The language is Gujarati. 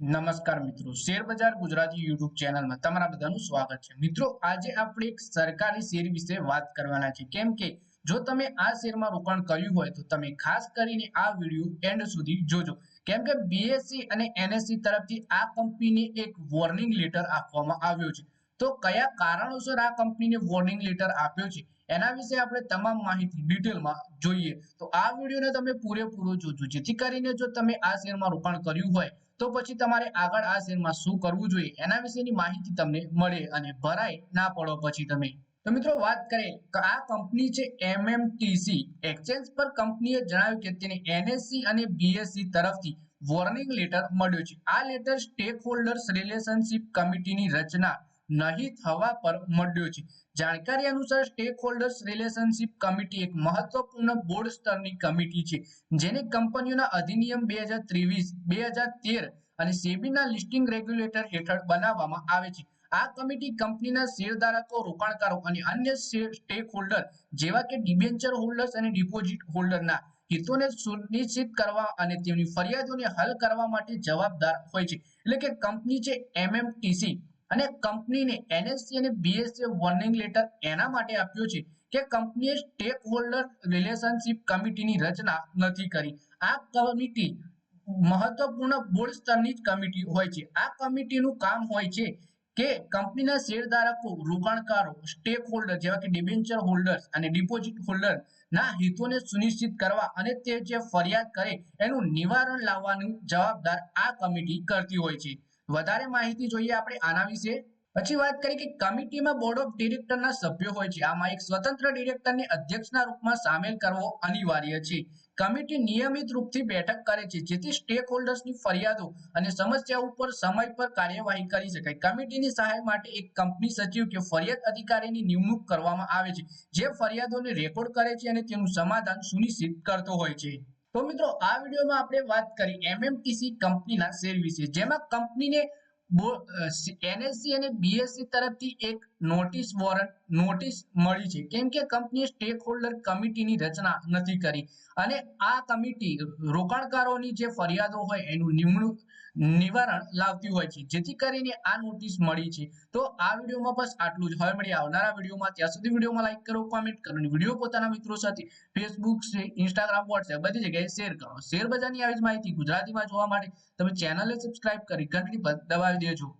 નમસ્કાર મિત્રો. શેર ગુજરાતી યુટ્યુબ ચેનલમાં તમારા બધાનું સ્વાગત છે. મિત્રો, આજે આપણે એક સરકારી શેર વિશે વાત કરવાના છે. કેમ કે જો તમે આ શેરમાં રોકાણ કર્યું હોય તો તમે ખાસ કરીને આ વીડિયો એન્ડ સુધી જોજો. કેમ કે બીએસસી અને એનએસસી તરફથી આ કંપનીને એક વોર્નિંગ લેટર આપવામાં આવ્યો છે. તો કયા કારણોસર આ કંપનીને વોર્નિંગ લેટર આપ્યો છે? એના વિશે આપણે તમામ માહિતી ડિટેલમાં જોઈએ. તો આ વિડીયોને તમે પૂરેપૂરો જોજો. જેથી કરીને જો તમે આ શેરમાં રોકાણ કર્યું હોય, તો પછી તમારે આગળ આ શેરમાં શું કરવું જોઈએ? એના વિશેની માહિતી તમને મળે અને ભરાય ના પડો પછી તમે. તો મિત્રો, વાત કરીએ કે આ કંપની છે એમએમટીસી એક્સચેન્જ પર કંપનીએ જણાવ્યું કે તેને એનએસસી અને બીએસસી તરફથી વોર્નિંગ લેટર મળ્યો છે. આ લેટર સ્ટેક હોલ્ડર્સ રિલેશનશિપ કમિટીની રચના નહીં થવા પર મળ્યો છે. જાણકારી અનુસાર સ્ટેક હોલ્ડર્સ રિલેશનશિપ કમિટી એક મહત્વપૂર્ણ બોર્ડ સ્તરની કમિટી છે, જેને કંપનીઓના અધિનિયમ બે હજાર ત્રેવીસ, બે હજાર તેર અને સેબીના લિસ્ટિંગ રેગ્યુલેટર હેઠળ બનાવવામાં આવે છે. આ કમિટી કંપનીના શેરધારકો, રોકાણકારો અને અન્ય સ્ટેક હોલ્ડર જેવા કે ડિબેન્ચર હોલ્ડર્સ અને ડિપોઝિટ હોલ્ડરના હિતોને સુનિશ્ચિત કરવા અને તેમની ફરિયાદોને હલ કરવા માટે જવાબદાર હોય છે. એટલે કે કંપની છે એમએમટીસી. અને કંપનીને એનએસસી અને બીએસસી વોર્નિંગ લેટર એના માટે આપ્યો છે કે કંપનીએ સ્ટેક હોલ્ડર રિલેશનશિપ કમિટીની રચના નથી કરી. આ કમિટી મહત્વપૂર્ણ બોર્ડ સ્તરની જ કમિટી હોય છે. આ કમિટીનું કામ હોય છે કે કંપનીના શેરધારકો, રોકાણકારો સ્ટેક હોલ્ડર જેવા કે ડિબેન્ચર હોલ્ડર્સ અને ડિપોઝિટ હોલ્ડર ના હિતોને સુનિશ્ચિત કરવા અને તે જે ફરિયાદ કરે એનું નિવારણ લાવવાનું જવાબદાર આ કમિટી કરતી હોય છે. વધારે માહિતી જોઈએ આપણે આના વિશે. પછી વાત કરી કે કમિટીમાં બોર્ડ ઓફ ડિરેક્ટરના સભ્યો હોય છે. આમાં એક સ્વતંત્ર ડિરેક્ટરને અધ્યક્ષના રૂપમાં સામેલ કરવો અનિવાર્ય છે. કમિટી નિયમિત રૂપથી બેઠક કરે છે, જેથી સ્ટેક હોલ્ડર્સની ફરિયાદો અને સમસ્યા ઉપર સમય પર કાર્યવાહી કરી શકાય. કમિટીની સહાય માટે એક કંપની સચિવ કે ફરિયાદ અધિકારીની નિમણૂક કરવામાં આવે છે, જે ફરિયાદોને રેકોર્ડ કરે છે અને તેનું સમાધાન સુનિશ્ચિત કરતો હોય છે. તો મિત્રો આ વિડીયોમાં આપણે વાત કરી એમએમટીસી કંપનીના શેર વિશે. જેમાં કંપનીને એનએસસી અને બીએસસી તરફથી એક નોટિસ વોરંટ નોટિસ મળી છે. કેમ કે કંપનીએ સ્ટેક હોલ્ડર કમિટીની રચના નથી કરી. અને આ કમિટી રોકાણકારોની જે ફરિયાદો હોય એનું નિમણૂક, નિવારણ લાવતી હોય છે. જેથી કરીને આ નોટિસ મળી છે. તો આ વિડીયોમાં બસ આટલું જ. હવે મળી આવનારા વિડીયોમાં. ત્યાં સુધી વિડીયોમાં લાઈક કરો કોમેન્ટ કરો અને વીડિયો પોતાના મિત્રો સાથે ફેસબુક ઇન્સ્ટાગ્રામ વોટ્સએપ બધી જગ્યાએ શેર કરો. શેર બજારની આવી જ માહિતી ગુજરાતીમાં જોવા માટે તમે ચેનલને સબસ્ક્રાઇબ કરી ઘંટડી પર દબાવી દેજો.